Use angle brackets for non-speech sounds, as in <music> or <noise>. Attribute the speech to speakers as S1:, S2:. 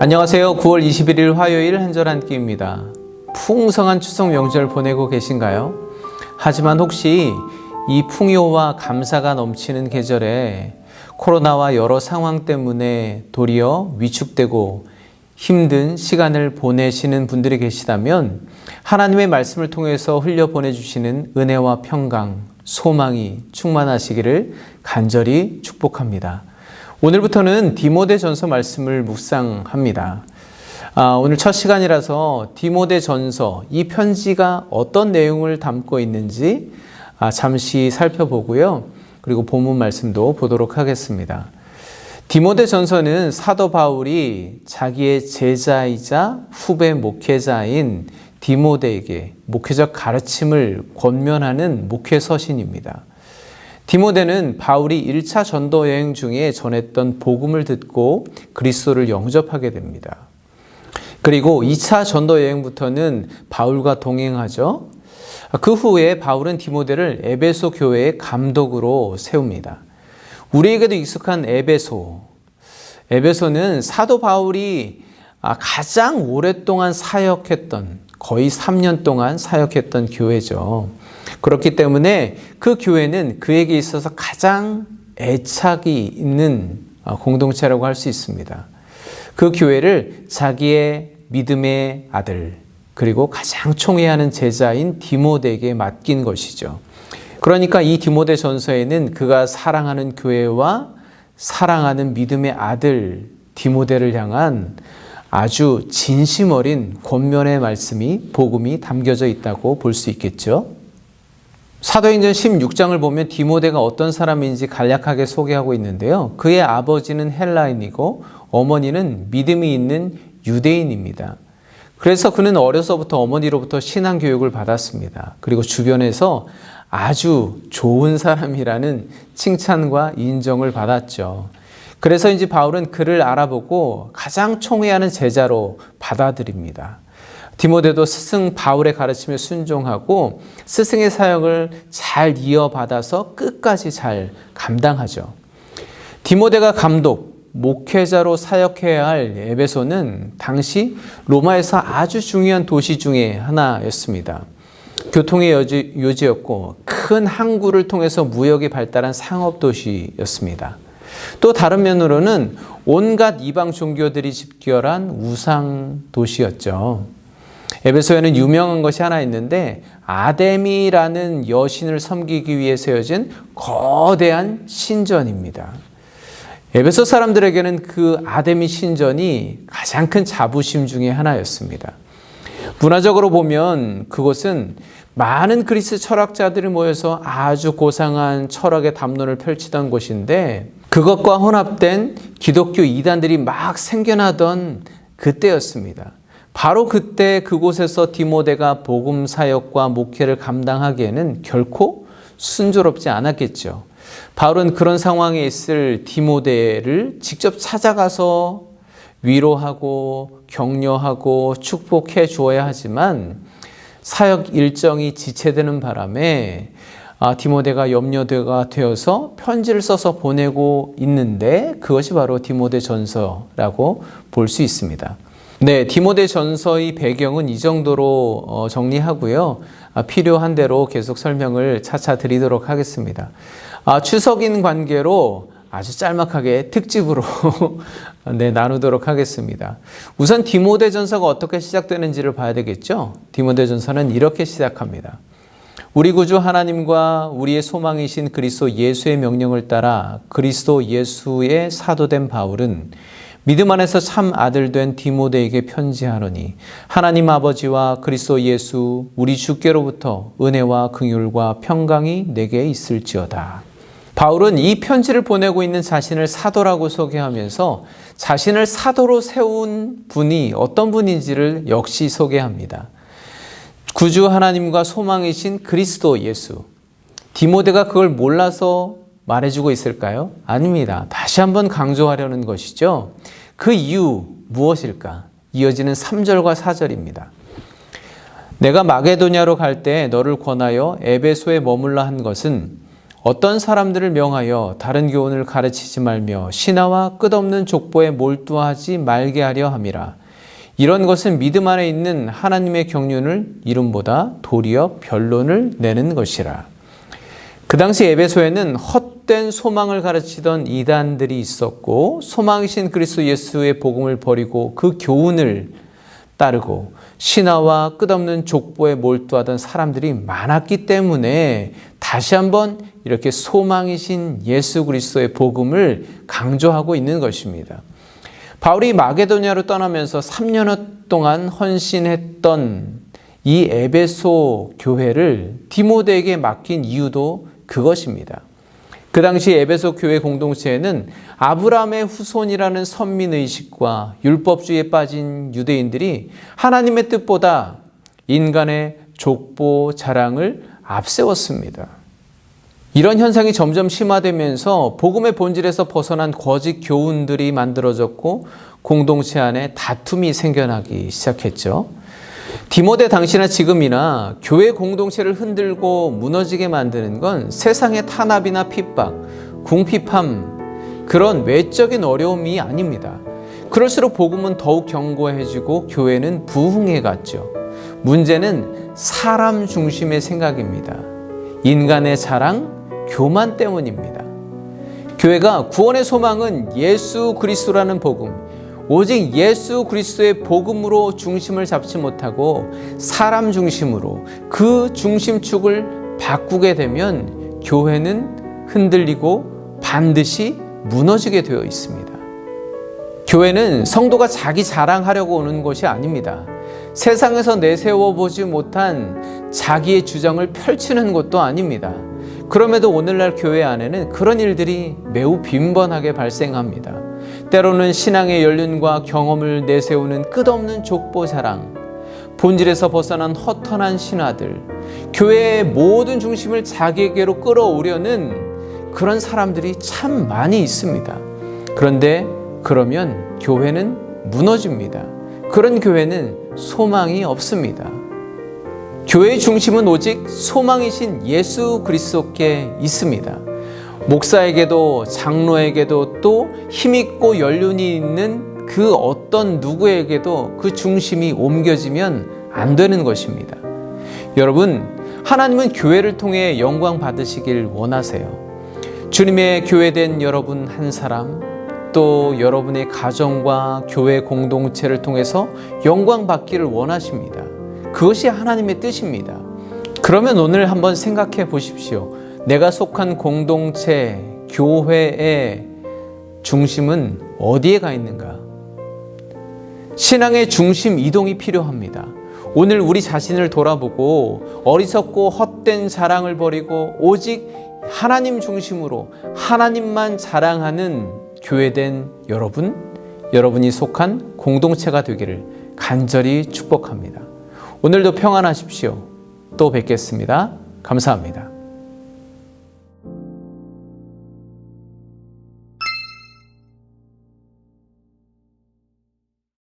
S1: 안녕하세요. 9월 21일 화요일 한절 한 끼입니다. 풍성한 추석 명절 보내고 계신가요? 하지만 혹시 이 풍요와 감사가 넘치는 계절에 코로나와 여러 상황 때문에 도리어 위축되고 힘든 시간을 보내시는 분들이 계시다면 하나님의 말씀을 통해서 흘려 보내주시는 은혜와 평강, 소망이 충만하시기를 간절히 축복합니다. 오늘부터는 디모데 전서 말씀을 묵상합니다. 아, 오늘 첫 시간이라서 디모데 전서, 이 편지가 어떤 내용을 담고 있는지 아, 잠시 살펴보고요. 그리고 본문 말씀도 보도록 하겠습니다. 디모데 전서는 사도 바울이 자기의 제자이자 후배 목회자인 디모데에게 목회적 가르침을 권면하는 목회 서신입니다. 디모데는 바울이 1차 전도 여행 중에 전했던 복음을 듣고 그리스도를 영접하게 됩니다. 그리고 2차 전도 여행부터는 바울과 동행하죠. 그 후에 바울은 디모데를 에베소 교회의 감독으로 세웁니다. 우리에게도 익숙한 에베소. 에베소는 사도 바울이 가장 오랫동안 사역했던 거의 3년 동안 사역했던 교회죠. 그렇기 때문에 그 교회는 그에게 있어서 가장 애착이 있는 공동체라고 할 수 있습니다. 그 교회를 자기의 믿음의 아들, 그리고 가장 총애하는 제자인 디모데에게 맡긴 것이죠. 그러니까 이 디모데 전서에는 그가 사랑하는 교회와 사랑하는 믿음의 아들 디모데를 향한 아주 진심 어린 권면의 말씀이 복음이 담겨져 있다고 볼 수 있겠죠. 사도행전 16장을 보면 디모데가 어떤 사람인지 간략하게 소개하고 있는데요. 그의 아버지는 헬라인이고 어머니는 믿음이 있는 유대인입니다. 그래서 그는 어려서부터 어머니로부터 신앙 교육을 받았습니다. 그리고 주변에서 아주 좋은 사람이라는 칭찬과 인정을 받았죠. 그래서 이제 바울은 그를 알아보고 가장 총애하는 제자로 받아들입니다. 디모데도 스승 바울의 가르침에 순종하고 스승의 사역을 잘 이어받아서 끝까지 잘 감당하죠. 디모데가 감독, 목회자로 사역해야 할 에베소는 당시 로마에서 아주 중요한 도시 중에 하나였습니다. 교통의 여지, 요지였고 큰 항구를 통해서 무역이 발달한 상업 도시였습니다. 또 다른 면으로는 온갖 이방 종교들이 집결한 우상 도시였죠. 에베소에는 유명한 것이 하나 있는데 아데미라는 여신을 섬기기 위해 세워진 거대한 신전입니다. 에베소 사람들에게는 그 아데미 신전이 가장 큰 자부심 중의 하나였습니다. 문화적으로 보면 그곳은 많은 그리스 철학자들이 모여서 아주 고상한 철학의 담론을 펼치던 곳인데 그것과 혼합된 기독교 이단들이 막 생겨나던 그때였습니다. 바로 그때 그곳에서 디모데가 복음 사역과 목회를 감당하기에는 결코 순조롭지 않았겠죠. 바울은 그런 상황에 있을 디모데를 직접 찾아가서 위로하고 격려하고 축복해 주어야 하지만 사역 일정이 지체되는 바람에 아, 디모데가 염려가 되어서 편지를 써서 보내고 있는데 그것이 바로 디모데 전서라고 볼 수 있습니다. 네, 디모데 전서의 배경은 이 정도로 어, 정리하고요. 아, 필요한 대로 계속 설명을 차차 드리도록 하겠습니다. 아, 추석인 관계로 아주 짤막하게 특집으로 <laughs> 네, 나누도록 하겠습니다. 우선 디모데 전서가 어떻게 시작되는지를 봐야 되겠죠? 디모데 전서는 이렇게 시작합니다. 우리 구주 하나님과 우리의 소망이신 그리스도 예수의 명령을 따라 그리스도 예수의 사도된 바울은 믿음 안에서 참 아들 된 디모데에게 편지하노니 하나님 아버지와 그리스도 예수 우리 주께로부터 은혜와 긍휼과 평강이 내게 있을지어다. 바울은 이 편지를 보내고 있는 자신을 사도라고 소개하면서 자신을 사도로 세운 분이 어떤 분인지를 역시 소개합니다. 구주 하나님과 소망이신 그리스도 예수. 디모데가 그걸 몰라서 말해주고 있을까요? 아닙니다. 다시 한번 강조하려는 것이죠. 그 이유 무엇일까? 이어지는 3절과 4절입니다. 내가 마게도냐로 갈 때 너를 권하여 에베소에 머물러 한 것은 어떤 사람들을 명하여 다른 교훈을 가르치지 말며 신하와 끝없는 족보에 몰두하지 말게 하려 함이라. 이런 것은 믿음 안에 있는 하나님의 경륜을 이름보다 도리어 변론을 내는 것이라. 그 당시 에베소에는 헛 된 소망을 가르치던 이단들이 있었고 소망이신 그리스도 예수의 복음을 버리고 그 교훈을 따르고 신화와 끝없는 족보에 몰두하던 사람들이 많았기 때문에 다시 한번 이렇게 소망이신 예수 그리스도의 복음을 강조하고 있는 것입니다. 바울이 마게도니아로 떠나면서 3년 동안 헌신했던 이 에베소 교회를 디모데에게 맡긴 이유도 그것입니다. 그 당시 에베소 교회 공동체에는 아브라함의 후손이라는 선민 의식과 율법주의에 빠진 유대인들이 하나님의 뜻보다 인간의 족보 자랑을 앞세웠습니다. 이런 현상이 점점 심화되면서 복음의 본질에서 벗어난 거짓 교훈들이 만들어졌고 공동체 안에 다툼이 생겨나기 시작했죠. 디모데 당시나 지금이나 교회 공동체를 흔들고 무너지게 만드는 건 세상의 탄압이나 핍박, 궁핍함, 그런 외적인 어려움이 아닙니다. 그럴수록 복음은 더욱 견고해지고 교회는 부흥해 갔죠. 문제는 사람 중심의 생각입니다. 인간의 자랑, 교만 때문입니다. 교회가 구원의 소망은 예수 그리스도라는 복음, 오직 예수 그리스도의 복음으로 중심을 잡지 못하고 사람 중심으로 그 중심축을 바꾸게 되면 교회는 흔들리고 반드시 무너지게 되어 있습니다. 교회는 성도가 자기 자랑하려고 오는 것이 아닙니다. 세상에서 내세워 보지 못한 자기의 주장을 펼치는 것도 아닙니다. 그럼에도 오늘날 교회 안에는 그런 일들이 매우 빈번하게 발생합니다. 때로는 신앙의 연륜과 경험을 내세우는 끝없는 족보 자랑, 본질에서 벗어난 허탄한 신화들, 교회의 모든 중심을 자기에게로 끌어오려는 그런 사람들이 참 많이 있습니다. 그런데 그러면 교회는 무너집니다. 그런 교회는 소망이 없습니다. 교회의 중심은 오직 소망이신 예수 그리스도께 있습니다. 목사에게도 장로에게도 또 힘있고 연륜이 있는 그 어떤 누구에게도 그 중심이 옮겨지면 안 되는 것입니다. 여러분, 하나님은 교회를 통해 영광 받으시길 원하세요. 주님의 교회된 여러분 한 사람, 또 여러분의 가정과 교회 공동체를 통해서 영광 받기를 원하십니다. 그것이 하나님의 뜻입니다. 그러면 오늘 한번 생각해 보십시오. 내가 속한 공동체, 교회의 중심은 어디에 가 있는가? 신앙의 중심 이동이 필요합니다. 오늘 우리 자신을 돌아보고 어리석고 헛된 자랑을 버리고 오직 하나님 중심으로 하나님만 자랑하는 교회된 여러분, 여러분이 속한 공동체가 되기를 간절히 축복합니다. 오늘도 평안하십시오. 또 뵙겠습니다. 감사합니다.